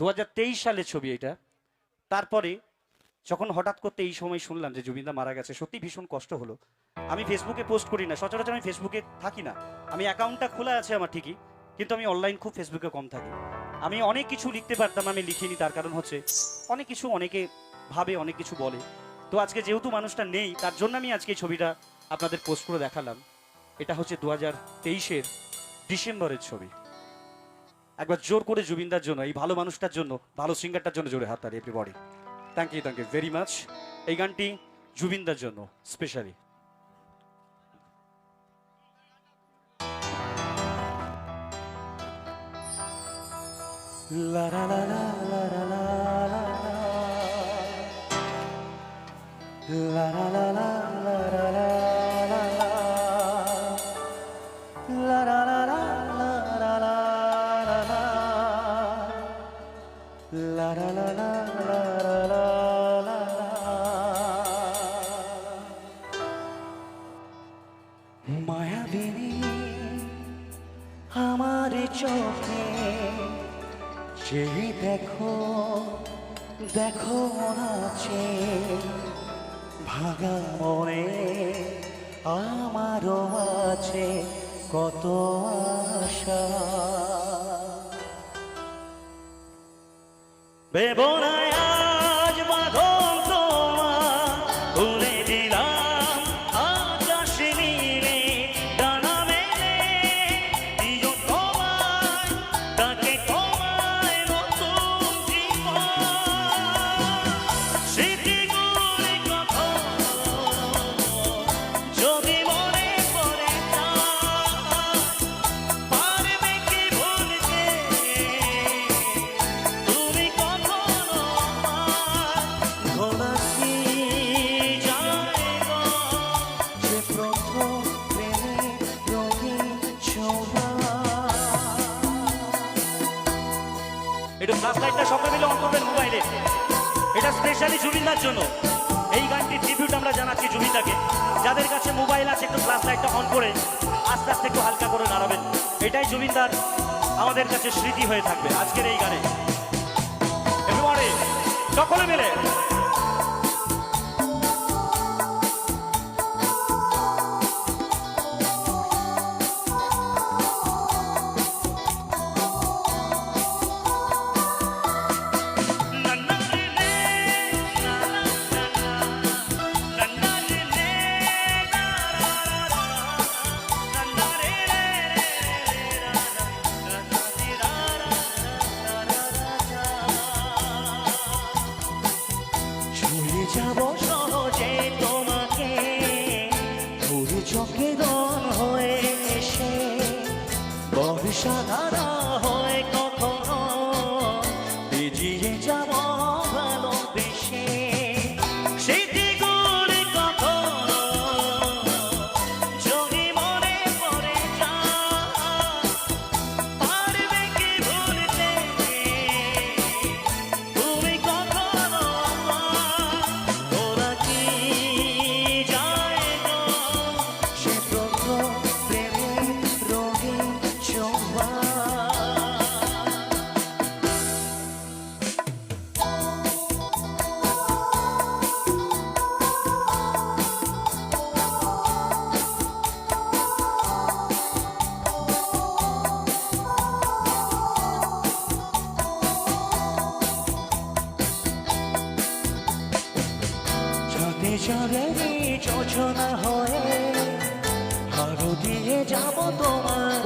দু সালের ছবি এটা। তারপরে যখন হঠাৎ করতে এই সময় শুনলাম যে জুবিনদা মারা গেছে সত্যি ভীষণ কষ্ট হলো। আমি ফেসবুকে পোস্ট করি না, সচরাচর আমি ফেসবুকে থাকি না। আমি অ্যাকাউন্টটা খোলা আছে আমার ঠিকই, কিন্তু আমি অনলাইন খুব ফেসবুকে কম থাকি। আমি অনেক কিছু লিখতে পারতাম, আমি লিখিনি, তার কারণ হচ্ছে অনেক কিছু অনেকে ভাবে, অনেক কিছু বলে। তো আজকে যেহেতু মানুষটা নেই, তার জন্য আমি আজকে ছবিটা আপনাদের পোস্ট করে দেখালাম। এটা হচ্ছে দু হাজার তেইশের ডিসেম্বরের ছবি। একবার জোর করে জুবিনদার জন্য, এই ভালো মানুষটার জন্য, ভালো সিঙ্গারটার জন্য জোরে হাত তালি everybody thank you thank you very much এই গানটি জুবিনদার জন্য স্পেশালি লা লা লা লা লা লা লা লা লা লা লা লা যে দেখো দেখো নাচে ভাঙা মনে আমারও আছে কত আশা। বেবনায় একটু ফ্লাশ লাইটটা সবাই মিলে অন করবেন মোবাইলে। এটা স্পেশালি জুবিনদার জন্য। এই গানটি ট্রিবিউট আমরা জানাচ্ছি জুবিনদাকে। যাদের কাছে মোবাইল আছে, একটু ফ্লাশ লাইটটা অন করে আস্তে আস্তে একটু হালকা করে দাঁড়াবেন এটাই জুবিনদার আমাদের কাছে স্মৃতি হয়ে থাকবে আজকের এই গানে। এবারে সকলে মিলে যাব জলে না হয়ে হারু দিয়ে যাব তোমার